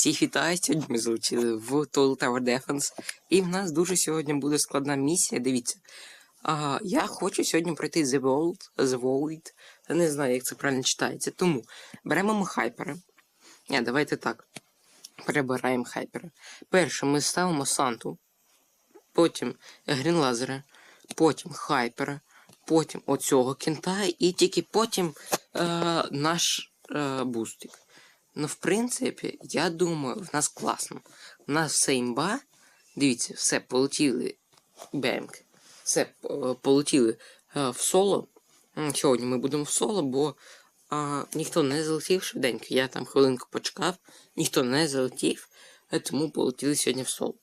Всіх вітаю, сьогодні ми залучили в Total Tower Defense. І в нас дуже сьогодні буде складна місія. Дивіться. А, я хочу сьогодні пройти The Vault, The Void. Я не знаю, як це правильно читається. Тому беремо ми хайпери. Ні, давайте так. Перебираємо хайпери. Перше ми ставимо Санту, потім грінлазера, потім хайпера, потім оцього кента, і тільки потім е, наш е, бустик. Ну, в принципі, я думаю, в нас класно. У нас все імба. Дивіться, все, полетіли. Бемк. Все, е, полетіли е, в соло. Сьогодні ми будемо в соло, бо е, ніхто не залетів швиденько. Я там хвилинку почекав, ніхто не залетів, е, тому полетіли сьогодні в соло.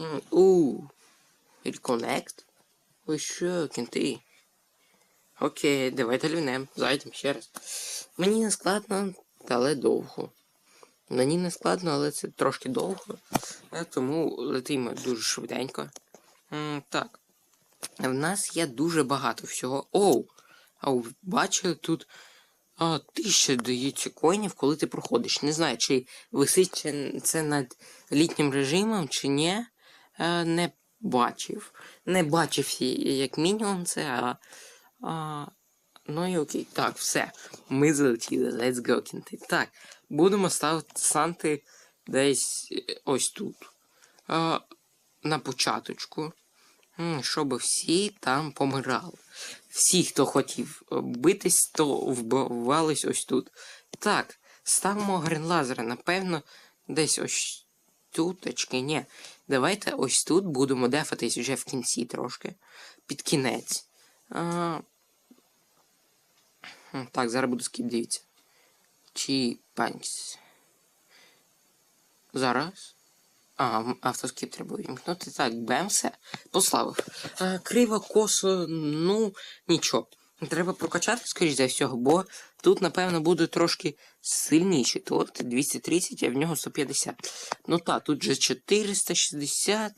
М, У. Reconnect? Ви що, кінти? Окей, давайте лівнем. Зайдемо ще раз. Мені не складно, але довго. Мені не складно, але це трошки довго. е, Тому летимо дуже швиденько. М, Так. В нас є дуже багато всього. Оу! А бачили тут а, тисяча дається коїнів, коли ти проходиш. Не знаю, чи висить це над літнім режимом, чи ні. Е, Не бачив. Не бачив як мінімум це, а. а Ну і окей. Так, все. Ми залетіли. Let's go, кінти. Так, будемо ставити санти десь е, ось тут. А, на початочку. Щоб всі там помирали. Всі, хто хотів е, битись, то вбивались ось тут. Так, ставимо гринлазера, напевно, десь ось туточки. Ні. Давайте ось тут будемо дефатись вже в кінці трошки. Під кінець. А, Так, зараз буду скіп, дивіться. Чи панкс. Зараз. А, автоскіп треба вимкнути. Так, бем, все. Пославив. Криво, косо, ну, нічого. Треба прокачати, скоріш за всього, бо тут, напевно, буде трошки сильніший. Тут 230, а в нього 150. Ну так, тут же 460.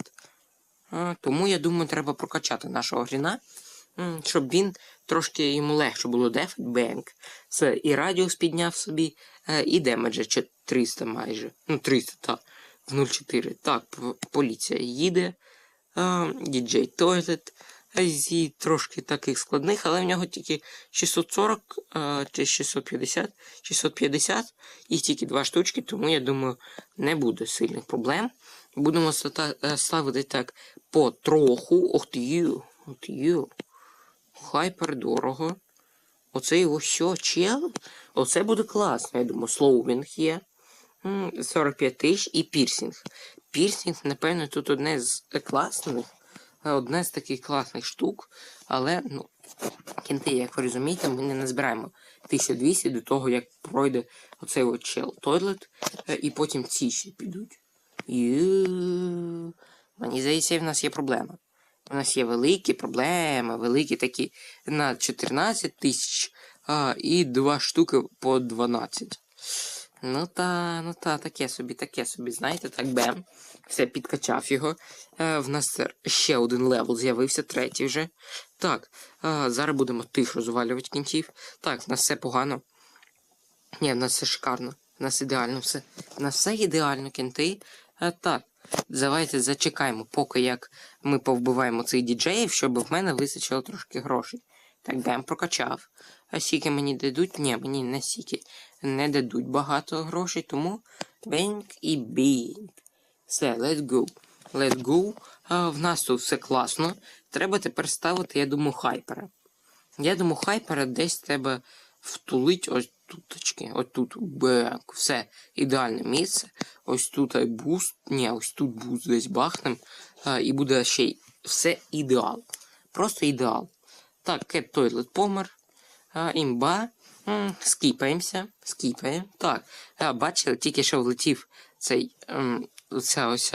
А, тому, я думаю, треба прокачати нашого гріна. Щоб він трошки йому легше було дефать бенк. І радіус підняв собі, е, і демеджа 300 майже. Ну, 300, так. В 0,4. Так, поліція їде. Е, Діджей Тойлет. Зі трошки таких складних, але в нього тільки 640 е, чи 650, 650 і тільки два штучки, тому я думаю, не буде сильних проблем. Будемо ставити так потроху. Ох ти ю, ох ти ю. Хайпер дорого. Оце його що, чел? Оце буде класно, я думаю. Слоувінг є. 45 тисяч і пірсінг. Пірсінг, напевно, тут одне з класних, е, одне з таких класних штук. Але, ну, кінти, як ви розумієте, ми не назбираємо 1200 до того, як пройде оцей от чел тойлет, е, і потім ці ще підуть. Ю. Мені здається, в нас є проблема. У нас є великі проблеми, великі такі на 14 тисяч а, і два штуки по 12. Ну та, ну та, таке собі, таке собі, знаєте, так бем. Все, підкачав його. Е, в нас ще один левел з'явився, третій вже. Так, е, зараз будемо тихо розвалювати кінців. Так, в нас все погано. Ні, в нас все шикарно. В нас ідеально все. В нас все ідеально, кінти. А, так, давайте зачекаємо, поки як ми повбиваємо цих діджеїв, щоб в мене вистачило трошки грошей. Так, бем, прокачав. А скільки мені дадуть? Ні, мені не стільки не дадуть багато грошей, тому бенк і бінк. Все, let's go. Let's go. А, в нас тут все класно. Треба тепер ставити, я думаю, хайпера. Я думаю, хайпера десь треба втулить ось туточки. Ось тут. Все, ідеальне місце. Ось тут буст. Ні, ось тут буст десь бахнем. А, і буде ще й все ідеал. Просто ідеал. Так, Кет Тойлет помер. А, імба. Скіпаємося. Скіпаємо. Так. А, бачили, тільки що влетів цей. Ця ось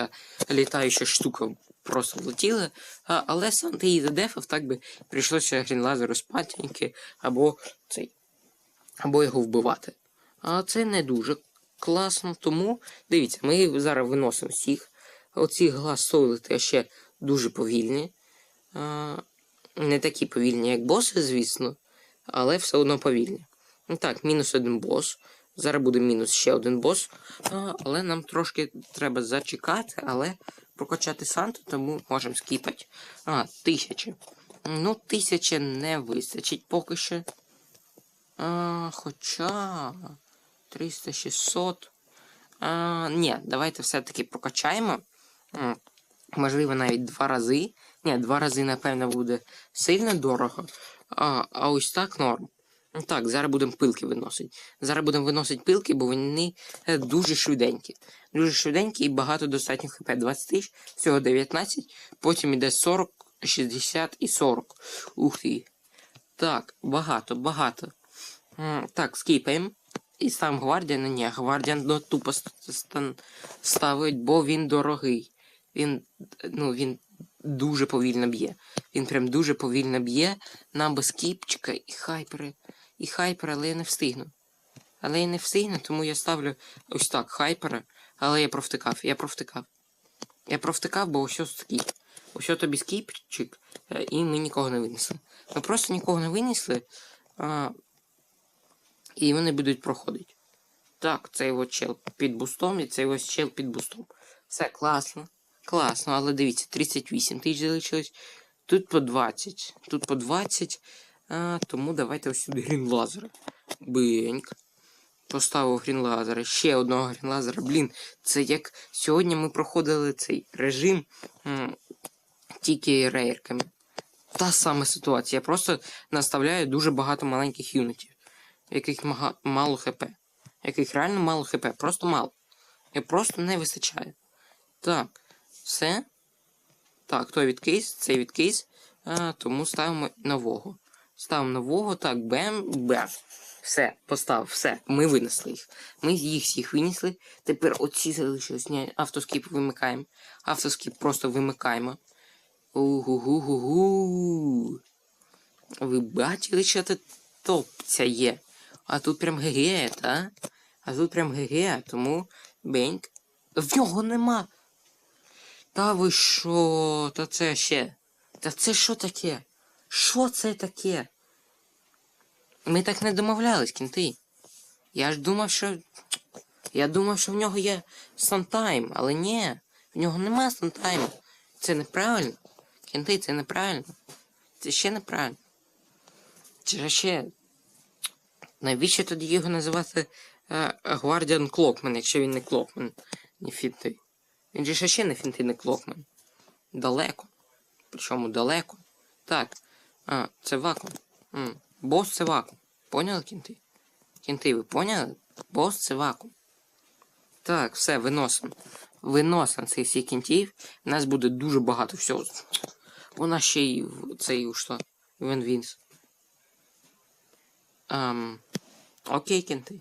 літаюча штука просто влетіла. Але сам ти її задефав, так би прийшлося грінлазеру спатеньки або цей. Або його вбивати. А це не дуже класно, тому дивіться, ми зараз виносимо всіх. Оці глаз сойлити ще дуже повільні. Не такі повільні, як боси, звісно, але все одно повільні. Ну так, мінус один бос. Зараз буде мінус ще один бос. Але нам трошки треба зачекати, але прокачати Санту, тому можемо скіпати. А, тисячі. Ну, тисячі не вистачить поки що. А, хоча 300, 600. А, ні, давайте все-таки прокачаємо. Можливо, навіть два рази. Ні, два рази, напевно, буде сильно дорого. А, а ось так норм. Так, зараз будемо пилки виносити. Зараз будемо виносити пилки, бо вони е, дуже швиденькі. Дуже швиденькі і багато достатньо хп. 20 тисяч, всього 19, потім іде 40, 60 і 40. Ух ти. Так, багато, багато. Так, скіпаємо. І сам Гвардіана, ні, Гвардіан ну, тупо ставить, бо він дорогий. Він, ну, він дуже повільно б'є. Він прям дуже повільно б'є. Нам без кіпчика і хайпери. І хайпера, але я не встигну. Але я не встигну, тому я ставлю ось так хайпера, але я провтикав, я провтикав. Я провтикав, бо ось ось скіп. Ось тобі скіпчик, е, і ми нікого не винесли. Ми просто нікого не винесли, а, і вони будуть проходити. Так, цей от чел під бустом і цей ось чел під бустом. Все класно. Класно, але дивіться, 38 тисяч залишилось. Тут по 20. Тут по 20. А, тому давайте ось сюди грінлазера. Беньк. Поставив грінлазера. Ще одного грінлазера. Блін, це як сьогодні ми проходили цей режим м, тільки рейерками. Та сама ситуація. Я просто наставляю дуже багато маленьких юнітів, яких мало хп. Яких реально мало хп. Просто мало. І просто не вистачає. Так, все. Так, той відкис, цей відкис. А, тому ставимо нового. Ставимо нового, так, бем, бем. Все, поставив, все. Ми винесли їх. Ми їх всіх винесли. Тепер оці залишились. Автоскіп вимикаємо. Автоскіп просто вимикаємо. Угу-гу-гу-гу. Ви бачили, що це топця є? А тут прям ГГ, та? А тут прям ГГ, тому беньк. В нього нема. Та ви що? Та це ще. Та це що таке? Що це таке? Ми так не домовлялись, кінти. Я ж думав, що. Я думав, що в нього є сантайм, але ні, в нього нема сантайму. Це неправильно. Кінти, це неправильно. Це ще неправильно. Це ще. Навіщо тоді його називати е, Гвардіан Клокмен, якщо він не Клокмен, не фінти? Він же ще не фінти, не Клокмен. Далеко. Причому далеко. Так. А, це вакуум. М. Бос це вакуум. Поняли, кінти? Кінти, ви поняли? Бос це вакуум. Так, все, виносимо. Виносимо цих всіх кінтів. У нас буде дуже багато всього. Вона ще й цей у що? Івен Вінс. Ем, окей, кінти.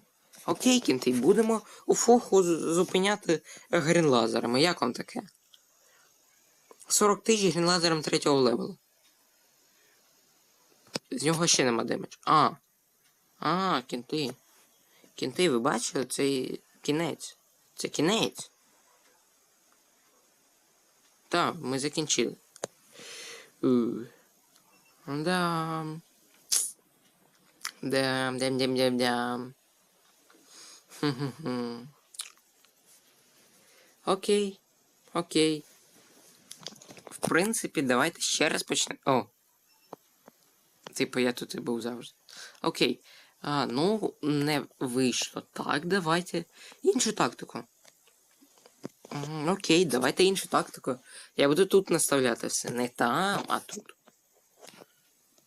Окей, кінти, будемо у фоху зупиняти грінлазерами. Як вам таке? 40 тисяч грінлазером третього левелу. З нього ще нема демедж. А. А, кінти. Кінти, ви бачили? Це кінець. Це кінець. Так, ми закінчили. У. Да. Дам, дам, дам, дам, дам. Хм-хм-хм. Окей. Окей. В принципі, давайте ще раз почнемо. О. Типу, я тут і був завжди. Окей. А, ну, не вийшло. Так, давайте. Іншу тактику. Окей, давайте іншу тактику. Я буду тут наставляти все. Не там, а тут.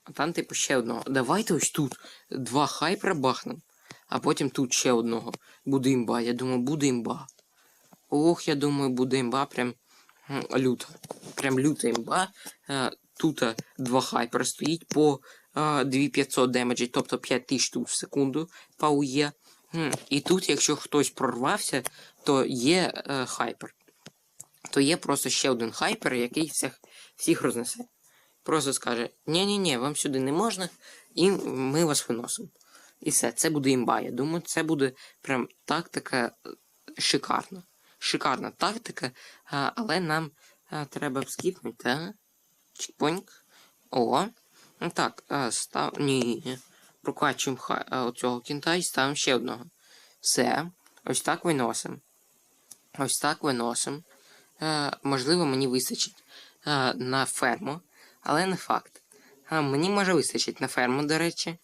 А там, типу, ще одного. Давайте ось тут. Два хайпера бахнем, а потім тут ще одного. Буде імба. Я думаю, буде імба. Ох, я думаю, буде імба прям люта. Прям люта імба. Е, Тут е, два хайпера стоїть по е, 2500 демеджі, тобто 5000 тут в секунду по УЄ. І тут, якщо хтось прорвався, то є е, хайпер. То є просто ще один хайпер, який всіх, всіх рознесе. Просто скаже: ні-ні-ні, вам сюди не можна, і ми вас виносимо. І все, це буде імба. Я думаю, це буде прям тактика е, шикарна. Шикарна тактика, але нам треба скіпнути, так? Чікпоньк. О. Ну Так, став. Ні. Прокачуємо оцього кінта і ставимо ще одного. Все. Ось так виносимо. Ось так виносимо. Е, можливо, мені вистачить е, на ферму, але не факт. А, мені може вистачить на ферму, до речі.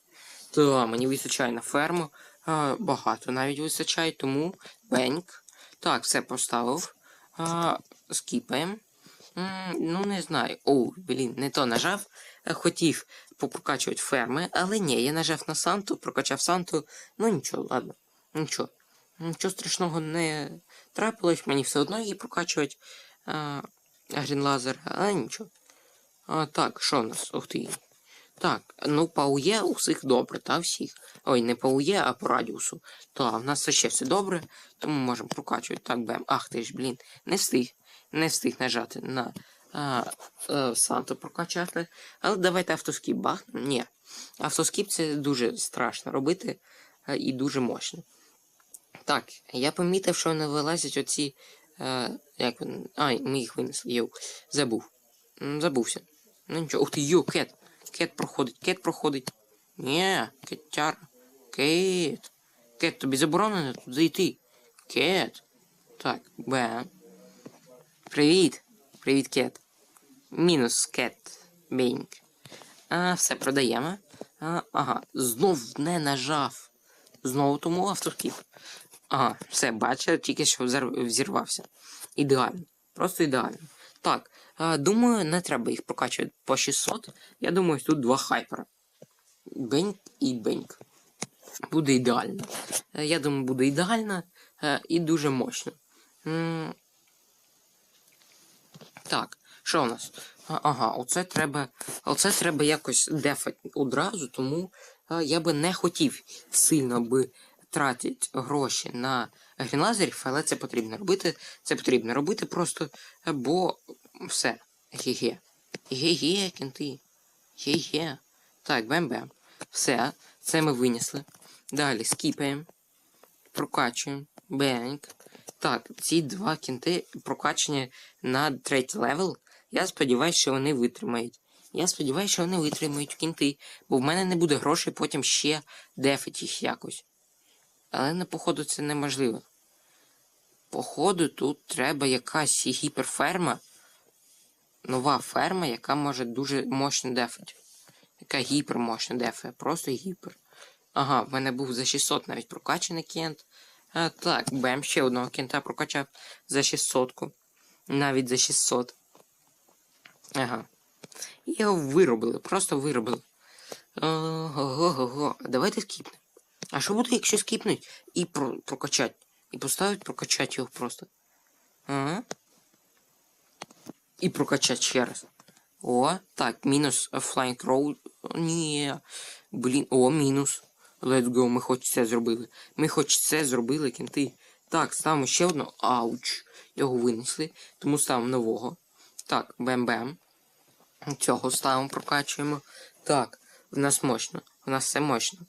То мені вистачає на ферму. А, багато навіть вистачає, тому беньк. Так, все поставив. А, скіпаємо. Ну, не знаю. Оу, блін, не то нажав. Е, Хотів попрокачувати ферми, але ні, я нажав на Санту, прокачав Санту. Ну нічого, ладно. Нічого. Нічого страшного не трапилось, мені все одно її прокачувати. А, Грінлазер, але нічого. А, так, що в нас? Ух ти. Так, ну паує у всіх добре, та всіх. Ой, не паує, а по радіусу. Та, в нас ще все добре, тому можемо прокачувати. Так, бем. Ах ти ж, блін, не встиг. Не встиг нажати на а, а, Санту прокачати. Але давайте автоскіп бахнемо. Ні. Автоскіп це дуже страшно робити а, і дуже мощно. Так, я помітив, що не вилазять оці. Е, як вони. Ай, ми їх винесли. Йоу. Забув. Забувся. Ну нічого. Ух ти, йо, кет. Кет проходить, кет проходить. Ні, кетяр. Кет. Кет, тобі заборонено тут зайти. Кет. Так, бем. Привіт. Привіт, кет. Мінус кет. Бінг. А, все продаємо. А, ага, знов не нажав. Знову тому автоскіп. Ага, все, бачу, тільки що взірвався. Ідеально. Просто ідеально. Так, думаю, не треба їх прокачувати по 600. Я думаю, тут два хайпера. Беньк і беньк. Буде ідеально. Е, Я думаю, буде ідеально е, і дуже мощно. Так, що у нас? Ага, оце треба. Оце треба якось дефати одразу, тому е, я би не хотів сильно би тратити гроші на грінлазерів, але це потрібно робити. Це потрібно робити просто, бо все. Ге-ге. Ге-ге, кінти. Ге-ге. Так, бем-бем. Все, це ми винесли. Далі скіпаємо. Прокачуємо. Бенк. Так, ці два кінти прокачені на третій левел. Я сподіваюся, що вони витримають. Я сподіваюся, що вони витримають кінти, бо в мене не буде грошей потім ще дефити їх якось. Але на походу це неможливо. Походу, тут треба якась гіперферма. Нова ферма, яка може дуже мощно дефати. Яка гіпермощно дефає. Просто гіпер. Ага, в мене був за 600 навіть прокачаний кент. А, так, бем, ще одного кента прокачав за 600. Навіть за 600. Ага. Його виробили, просто виробили. Ого-го-го. Давайте скіпнемо. А що буде, якщо скіпнуть і про прокачать? І поставить прокачать його просто. Ага. І прокачать ще раз. О, так, мінус Flying Roll. Ні. Блін, о, мінус. Let's go, ми хоч це зробили. Ми хоч це зробили, кінти. Так, ставимо ще одну. Ауч. Його винесли. Тому ставимо нового. Так, бем-бем. Цього ставимо, прокачуємо. Так, в нас мощно. В нас все мощно.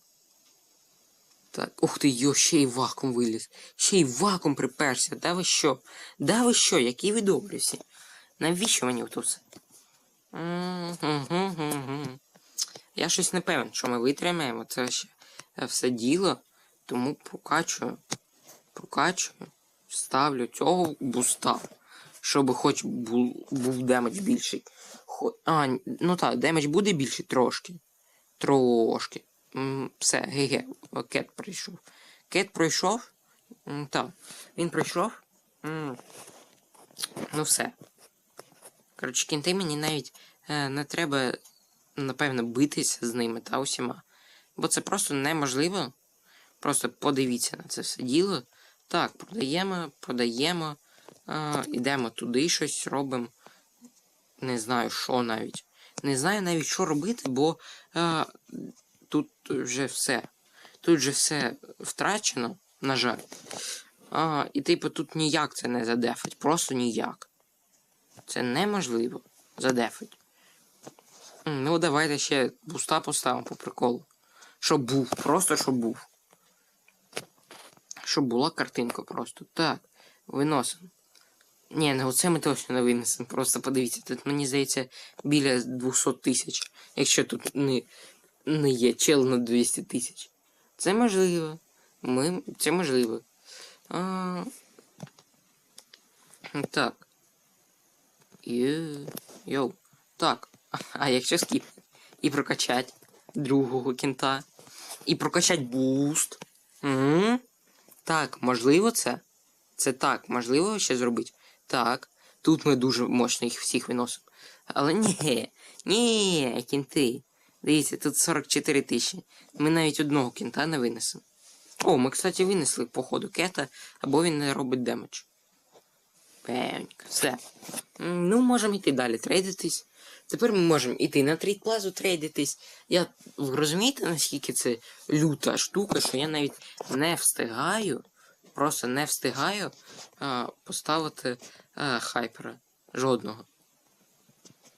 Так, ух ти, йо, ще й вакуум виліз. Ще й вакуум приперся. Да ви що? Да ви що? Які ви добрі всі? Навіщо мені тут? Я щось не певен, що ми витримаємо це ще е, все діло, тому прокачую, прокачую, ставлю цього буста, щоб хоч був, був демедж більший. Хо... А, ну так, демедж буде більший трошки. Трошки. Все, ге-ге, кет прийшов. Кет пройшов. Так, він пройшов. Ну все. Коротше, кінти мені навіть е, не треба, напевно, битися з ними та усіма. Бо це просто неможливо. Просто подивіться на це все діло. Так, продаємо, продаємо. Е, ідемо туди щось робимо. Не знаю, що навіть. Не знаю навіть, що робити, бо е, тут вже все. Тут вже все втрачено, на жаль. А, і типу тут ніяк це не задефать. Просто ніяк. Це неможливо задефать. М, Ну, давайте ще буста поставимо по приколу. Щоб був, просто щоб був. Щоб була картинка просто. Так, виносимо. Ні, ну оце ми точно не винесемо. Просто подивіться, тут мені здається біля 200 тисяч. Якщо тут не, не є чел на 200 тисяч. Це можливо. Ми... Це можливо. А... Так. Є... Йоу. Так. А якщо скіп? І прокачать другого кінта. І прокачать буст. М? Так, можливо це? Це так, можливо ще зробити. Так. Тут ми дуже мощно їх всіх виносимо. Але ні, ні, кінти. Дивіться, тут 44 тисячі. Ми навіть одного кінта не винесемо. О, ми, кстати, винесли по ходу кета, або він не робить демедж. Пенька, все. Ну, можемо йти далі трейдитись. Тепер ми можемо йти на трейдплазу трейдитись. Я ви розумієте, наскільки це люта штука, що я навіть не встигаю, просто не встигаю а, поставити а, хайпера. Жодного.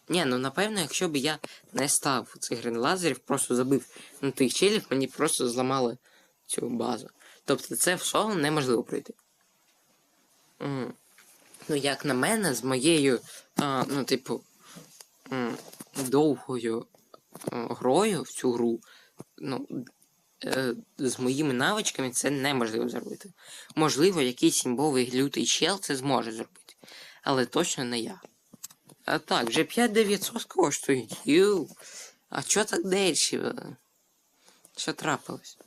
Ні, ну напевно, якщо б я не став цих гренлазерів, просто забив на тих челів, мені просто зламали цю базу. Тобто це в соло неможливо пройти. М. Ну, як на мене, з моєю, а, ну, типу, довгою грою в цю гру, ну, е, з моїми навичками це неможливо зробити. Можливо, якийсь імбовий лютий чел це зможе зробити. Але точно не я. А так, вже 5900 коштує. Ю. А чо так дешево? Що трапилось?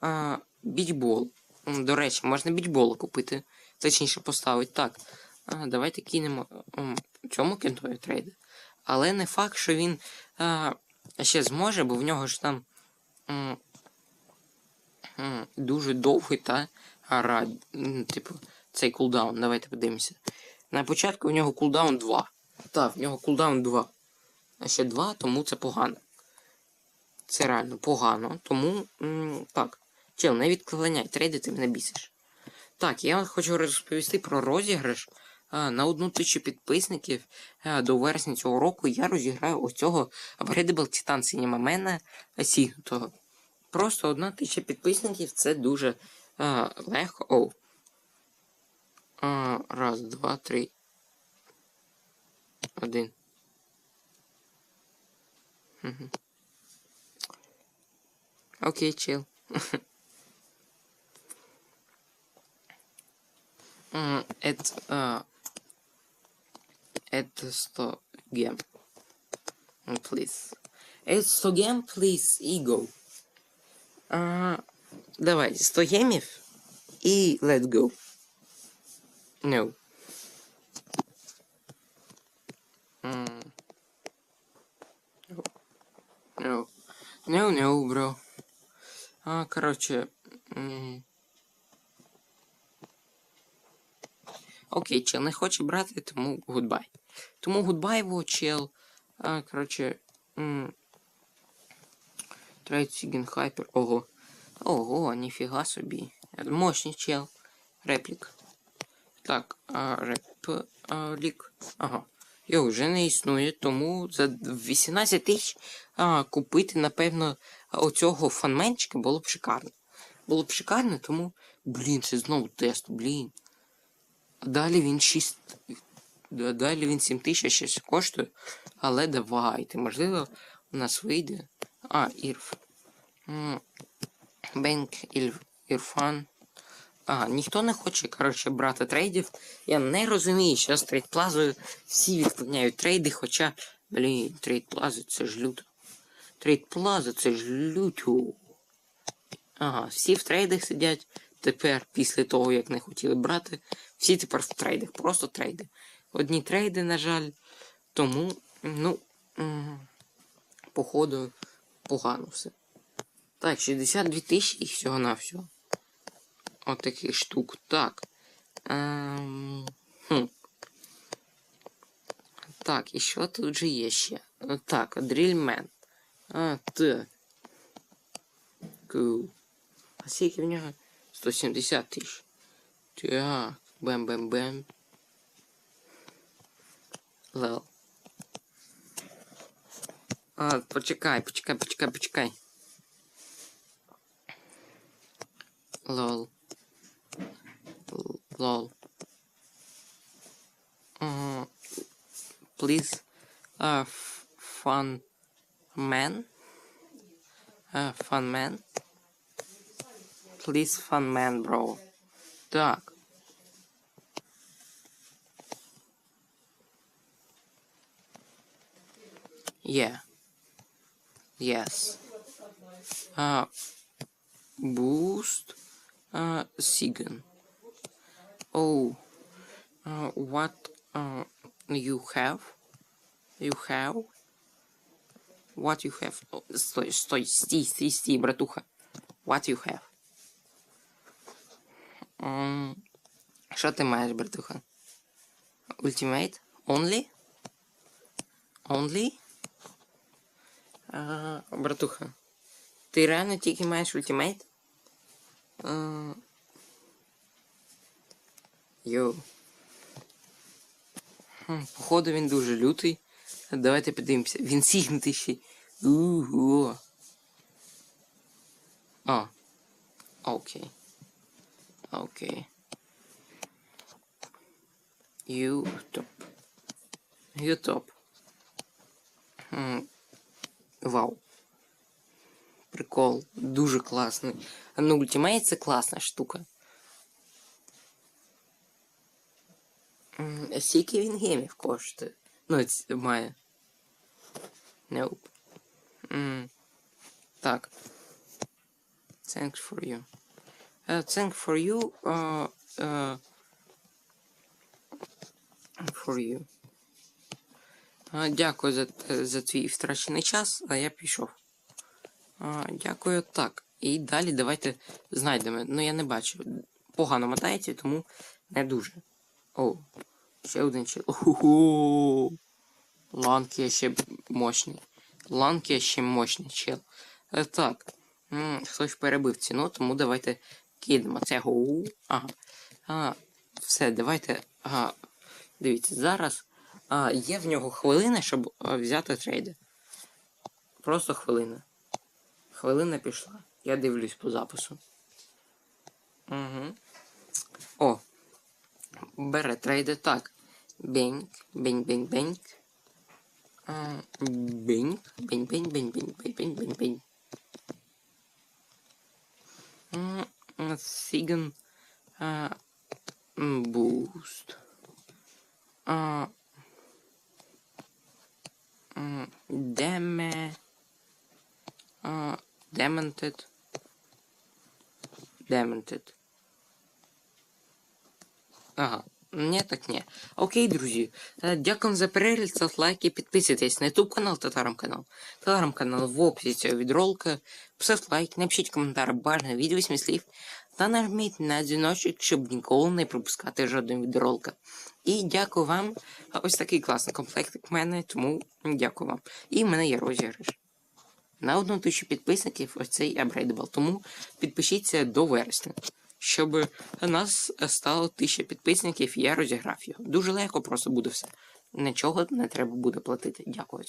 А, бічбол. М, До речі, можна бічбола купити. Точніше поставити. Так. А, давайте кинемо цьому кентові трейди. Але не факт, що він а, ще зможе, бо в нього ж там м, м, дуже довгий та ара, типу, цей кулдаун. Давайте подивимося. На початку в нього кулдаун 2. Так, в нього кулдаун 2. А ще 2, тому це погано. Це реально погано. Тому м, так. Чел, не відклоняй, трейди ти мене бісиш. Так, я вам хочу розповісти про розіграш. На одну тисячу підписників до вересня цього року я розіграю ось цього Upgradable Titan Man сігнутого. Просто одна тисяча підписників це дуже а, легко. Оу. А, раз, два, три. Один. Мгм. Окей, чил. at это sto game please Это sto game please Ego. Давай, uh, давайте 100 гемів і let's go no no no no bro а короче Окей, чел не хоче брати, тому гудбай. Тому гудбай його, чел. А, короче. м. Хайпер. Ого. Ого, ніфіга собі. Мощний чел. Реплік. Так, а, реп. А, лік. Ага. Його вже не існує, тому за 18 тисяч а, купити, напевно, оцього фанменчика було б шикарно. Було б шикарно, тому. Блін, це знову тест, блін. Далі він 6. Далі він 7 тисяч щось коштує. Але давайте. Можливо, у нас вийде. А, Ірф. Бенк. Ірфан. Ага, ніхто не хоче, коротше, брати трейдів. Я не розумію, що з трейдплазою всі відклоняють трейди, хоча, блін, трейдплаза це ж люто. Трейдплаза це ж люто. Ага, всі в трейдах сидять. Тепер, після того, як не хотіли брати, всі тепер в трейдах, просто трейди. Одні трейди, на жаль. Тому, ну, походу, погано все. Так, 62 тисячі і всього-навсього. От таких штук. Так. Ем, хм. Так, і що тут же є ще? Так, дрільмен. А, так. Cool. А скільки в нього? 170 тисяч. Так, бем-бем-бем. Лел. А, почекай, почекай, почекай, почекай. Лол. Лол. Uh, please, uh, fun man. please fun man, bro. Так. Yeah. Yes. Uh, boost. Uh, Sigan. Oh. Uh, what uh, you have? You have? What you have? Oh, Стой, стой, стій, стій, стій, братуха. What you have? М, Що ти маєш, братуха? Ultimate? Only? Only? А, братуха. Ти реально тільки маєш ультимейт? А, Йоу. Походу він дуже лютий. Давайте подивимося. Він сігнутий ще. Уго. А. Окей. Окей. Ютоп. Хм. Вау. Прикол. Дуже класний. Ну, ультимейт це класна штука. Скільки він гемів коштує? Ну, ц- має. Nope. М, Так. Thanks for you. Uh, thank for you. Uh, uh, for you. Дякую за, е, за твій втрачений час, а я пішов. Дякую, так. І далі давайте знайдемо. Ну, я не бачу. Погано мотається, тому не дуже. О, ще один чел. Ого! Ланки ще мощний. Ланки ще мощний чел. Е, Так. Хтось перебив ціну, тому давайте кидаємо цього. Ага. А, все, давайте. Ага. Дивіться, зараз а, є в нього хвилина, щоб а, взяти трейди. Просто хвилина. Хвилина пішла. Я дивлюсь по запису. Угу. О. Бере трейди так. Бінг, бінг, бінг, бінг. Бінг, Let's boost. Uh, damn it. Uh, demented. Demented. Uh-huh. Ні, так ні. Окей, друзі. Е, Дякую за перегляд, ставте лайки, підписуйтесь на YouTube канал, Татарам канал. Телеграм канал в описі цього відролика. Поставте лайк, напишіть коментар бажано відео слів та нажміть на дзвіночок, щоб ніколи не пропускати жодного відролика. І дякую вам. Ось такий класний комплектик в мене, тому дякую вам. І в мене є розіграш. На одну тисячу підписників ось цей апгрейдабл. Тому підпишіться до вересня, щоб у нас стало тисяча підписників, я розіграв його. Дуже легко просто буде все. Нічого не треба буде платити. Дякую.